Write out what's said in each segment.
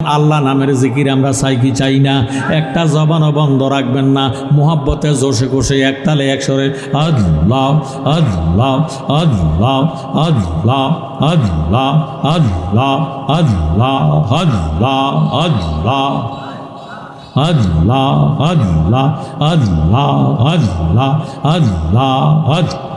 আল্লাহ নামের জিকির আমরা চাই কি চাই না একটা জবানও বন্ধ রাখবেন না মোহাব্বতে জোশে কোষে একতালে একসরে আল্লাহ আল্লাহ আল্লাহ আল্লাহ আল্লাহ আল্লাহ আল্লাহ আল্লাহ আল্লাহ আল্লাহ আল্লাহ আল্লাহ আল্লাহ আল্লাহ আল্লাহ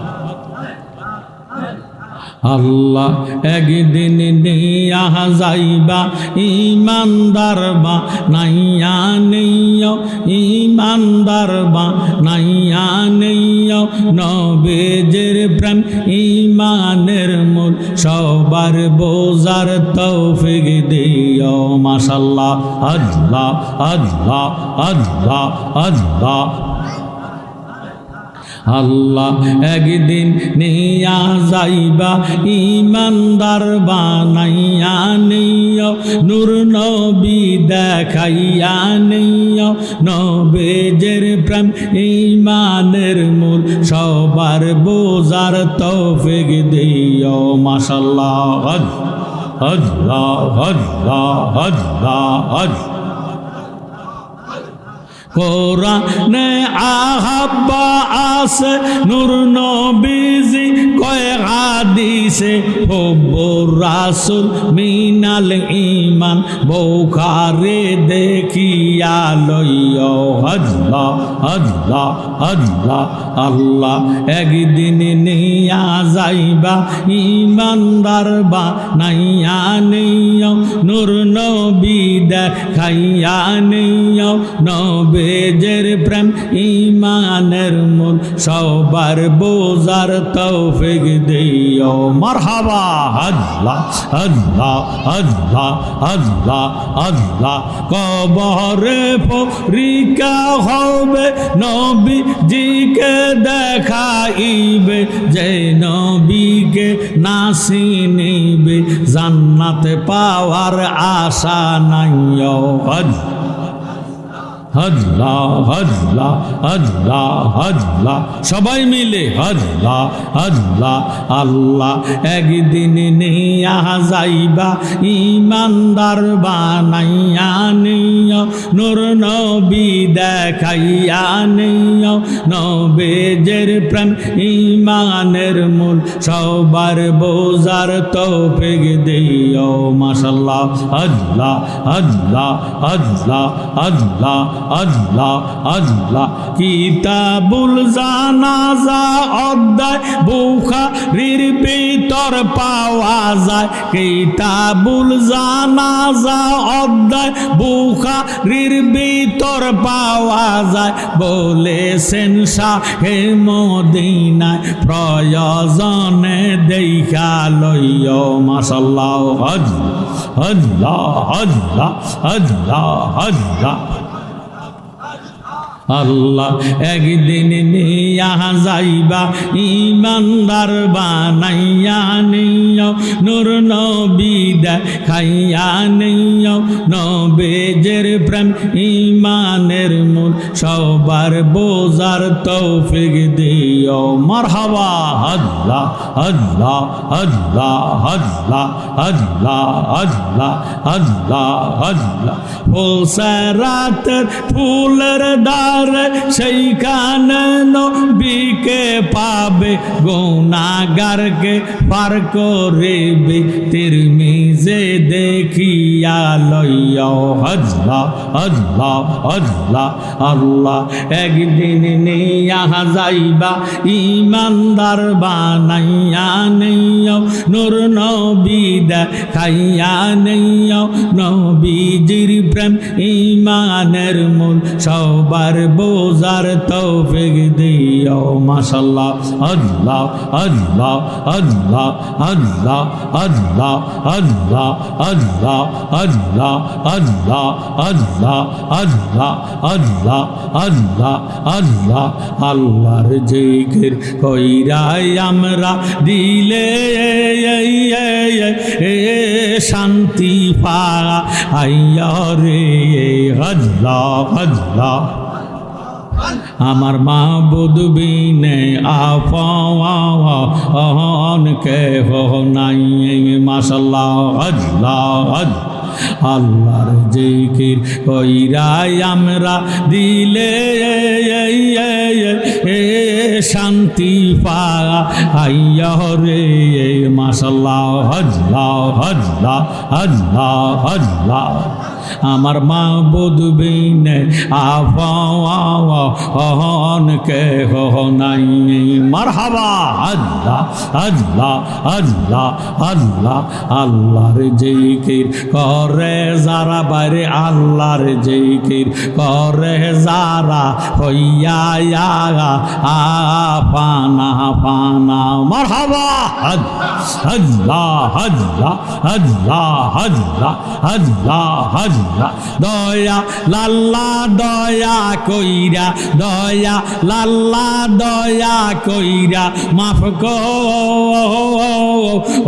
আল্লাহ একদিন নিয়া যাইবা ইমানদার বা নাইয়া নেইয় ইমানদার বা নাইয়া নেইয়। নবেজের প্রেম ইমানের মূল, সবার বোজার তৌফিক দিও মাশাল্লাহ আল্লাহ আল্লাহ আল্লাহ আল্লাহ আল্লাহ। একদিন নিয়া যাইবা, ইমানদার বানাইয়া নিয় নূর নবী দেখাইয়া নিয় নবেজের প্রেম ইমানের মূল, সবার বোজার তৌফিক দিও, মাশাল্লাহ। আল্লাহ আল্লাহ আল্লাহ আল্লাহ কোরআনে আহাব্বা আছে, নূর নবীজি কয় হাদিসে, হব্বুর রাসূল মিনাল ঈমান, বুখারে দেখিয়া লইও, আল্লাহ আল্লাহ আল্লাহ আল্লাহ, একদিন নিয়া যাইবা ইমানদার বা নাইয়া নেইও নূর নবী দেখাইয়া নেইও নবেজের প্রেম ইমানের মূল। সবার বোজার তৌফিক দিও মারহাবা। আল্লাহ আল্লাহ আল্লাহ আল্লাহ আল্লাহ। কবরে পরীক্ষা হবে নবী জিকে দেখাইবে। যে নবীকে নাসি নিবে, জান্নাতে পাওয়ার আর আশা নাই হজলা হজলা হজলা হজলা। সবাই মিলে হজলা হজলা, আল্লাহ একদিন নিয়া যাইবা ইমানদার বানাইয়া নিয়, নূর নবী দেখাইয়া নিয়। নবেজের প্রেম ইমানের মূল, সবার বোজার তৌফিক দিও, মাশাল্লাহ। হজলা হজলা হজলা হজলা আল্লাহ আল্লাহ। কিতাবুল জানাজা অধ্যায় বুখারির ভিতর পাওয়া যায়। কিতাবুল জানাজা অধ্যায় বুখারির ভিতর পাওয়া যায়। বলেছেন শাহে মদিনায় প্রয়োজনে দেখা লইয় মাসাল্লাহ হজ হল্লাহ হল্লাহ হল্লাহ হল্লাহ আল্লাহ একদিন নিয়া যাইবা ইমানদার বানাইয়া নিয় নূর নবী দেখাইয়া নিয় নবেজের প্রেম ইমানের মূল সবার বোজার তৌফিক দিও মারহাবা আল্লাহ আল্লাহ আল্লাহ আল্লাহ আল্লাহ আল্লাহ আল্লাহ আল্লাহ ফুলসরাতের ফুলের দ্বার সেইখানে নবীকে পাবে গৌনাগারকে পার করিবে। তিরমিজে দেখিয়া লইয়া হজলা হজলা হজলা আল্লাহ একদিন নিয়া যাইবা, ইমানদার বানাইয়া নেইও নূর নবী দেখাইয়া নেইও নবীজির প্রেম, ইমানের মূল, সবার বোজার তৌফিক দিও মাশাল্লাহ আল্লাহ আল্লাহ আল্লাহ আল্লাহ আল্লাহ আল্লাহ আল্লাহ আল্লাহ আল্লাহ আল্লাহ আল্লাহ আল্লাহ আল্লাহ আল্লাহ আল্লাহর জিকির কইরাই আমরা দিলে শান্তি পা আইয়া রে হজলা হজলা আমার মা বুধবিনে আফন কে হো নাই মাসাল্লাহ হজ আল্লাহর জিকির কইরাই আমরা দিলে শান্তি পা আইয়া রে মাসাল্লাহ হজলা হজলা হজলা হজলা আমার মা বুধবিনে আফাওয়ান কে নাই। মারহাবা, আল্লাহ আল্লাহ আল্লাহ আল্লাহ, আল্লাহর জিকির করে যারা, বাইরে আল্লাহর জিকির করে যারা, হইয়া আফানা ফানা মারহাবা, আল্লাহ আল্লাহ আল্লাহ আল্লাহ আল্লাহ আল্লাহ দয়া লাল্লা, দয়া কইরা, দয়া, লাল্লা, দয়া কইরা, মাফ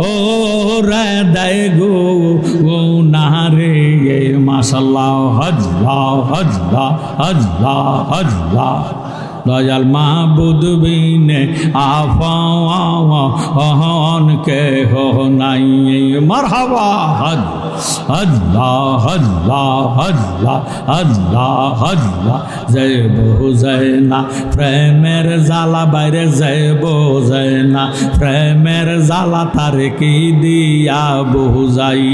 ও রে দয় গো ও না রে মাসাল্লাহ হজলা হজলা হজলা হজলা দয়াল মাহবুদ বিনে আফাওয়ান কে হো নাই। মারহাবা হজ আল্লাহ আল্লাহ আল্লাহ আল্লাহ আল্লাহ জয় বহু জয় না প্রেমের জ্বালা বাইরে জয় বহু জয় না প্রেমের জ্বালা তার কি দিয়া বহু যাই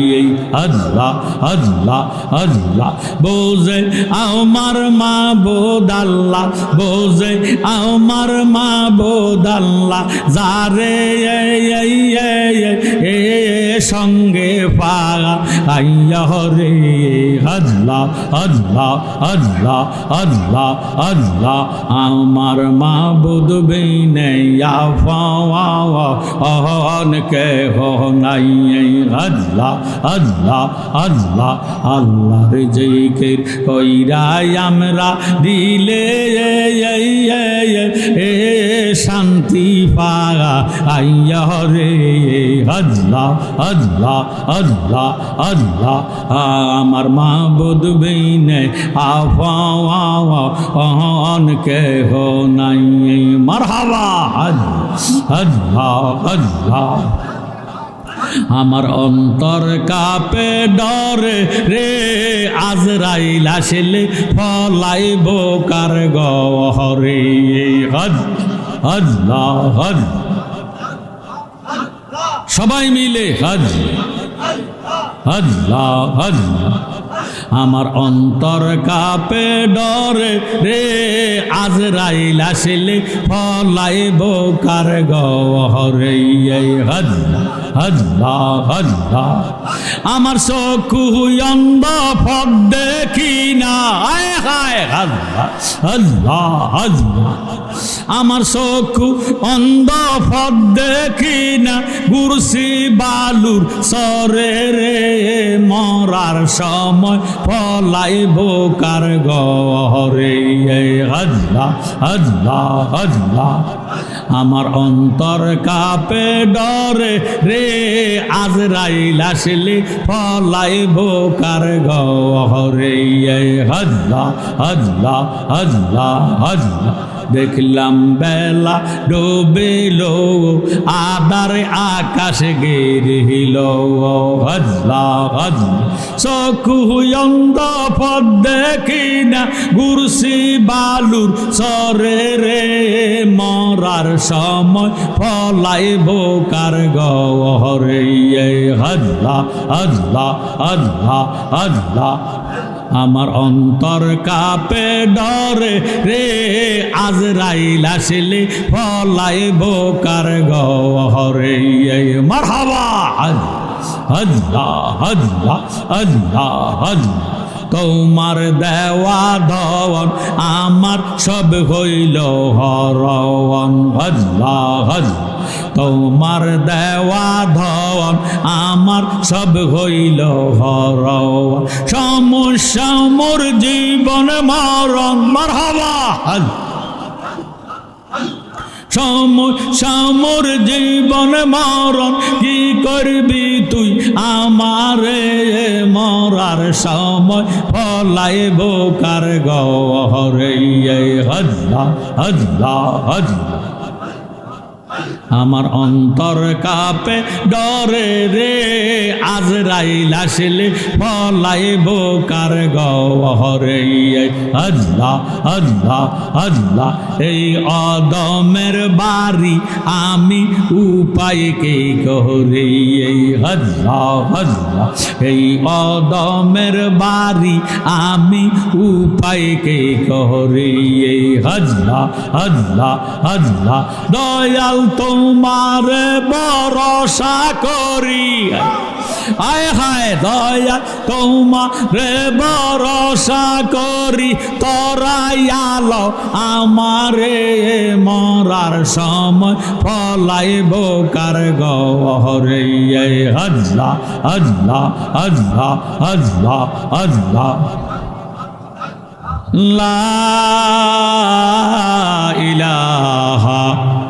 আল্লাহ আল্লাহ আল্লাহ বোঝে আমার মা বোদ আল্লাহ আমার মা বোদ আল্লাহ যারে সঙ্গে পাগা, আইয়া রে আল্লাহ আল্লাহ আল্লাহ আল্লাহ আল্লাহ, আমার মা বুধ বিনে অহন কে হো নাই আল্লাহ আল্লাহ আল্লাহ, আল্লাহর জিকির কইরাই আমরা দিলে এ শান্তি পাগা আইয়া রে, আল্লাহ আল্লাহ আল্লাহ আল্লাহ, আমার মা বুধ বিনে আফাওয়ান কে হো নাই। মারহাবা আল্লাহ আল্লাহ। আমার অন্তর কাপে, ডরে রে। আজরাইল আসলে ফলাইব কার গহরে। হজ হজ হজ। সবাই মিলে হজ হজ আল্লাহ আমার অন্তর কাপে ডরে রে আজরাইল আসলে ফলাইব কার গহরে। হল্লা হল্লা হল্লা আমার চকু অন্ধ, ফক দেখি না হায় হায় হল্লা হল্লা হল্লা আমার চকু অন্ধ, ফক দেখি না গুরসি বালুর সরে রে, মরার সময় ফলাইব কার গহরে? হজলা হজলা হজলা। আমার অন্তর কাপে ডরে রে। আজরাইল আসলে, ফলাইব কার গহরে? হজলা হজলা হজলা হল্লা দেখলাম বেলা ডুবিল আদার আকাশ গেরিল হজলা হজলা পদ দেখি না, গুরসি বালুর সরে রে। মরার সময় ফলাইব কার গহরে। হজলা হজলা হজলা হজলা আমার অন্তর কাপে ডরে রে আজরাইল আসলে ফলাইব কার গহরে। মারহাবা আল্লাহ আল্লাহ আল্লাহ আল্লাহ তোমার দেওয়া ধন আমার সব হইল হরণ হজলা হজ তোমার দেওয়া ধন আমার সব হইল হরণ। সমস্যা মোর জীবন মরণ। মারহাবা। হজ সমর জীবন মরণ। কি করবি তুই? আমারে মরার সময় ফলাইব কার গহরে। হজলা হজলা হজলা আমার অন্তর কাপে ডরে রে। আজরাইল আসলে পলাইব কার গহরে। আল্লাহ আল্লাহ আল্লাহ, এই অদমের বাড়ি আমি উপায় কে কহরে এই আল্লাহ আল্লাহ, এই অদমের বাড়ি আমি উপায় কে কহরে এই আল্লাহ আল্লাহ আল্লাহ, দয়াল তোমার ভরসা করি। আয়, হায়, দয়া, তোমারে ভরসা করি। তরাইয়াল আমারে মরার সময় ফলাইব কার গহরে। আল্লাহ আল্লাহ আল্লাহ আল্লাহ আল্লাহ লা ইলাহা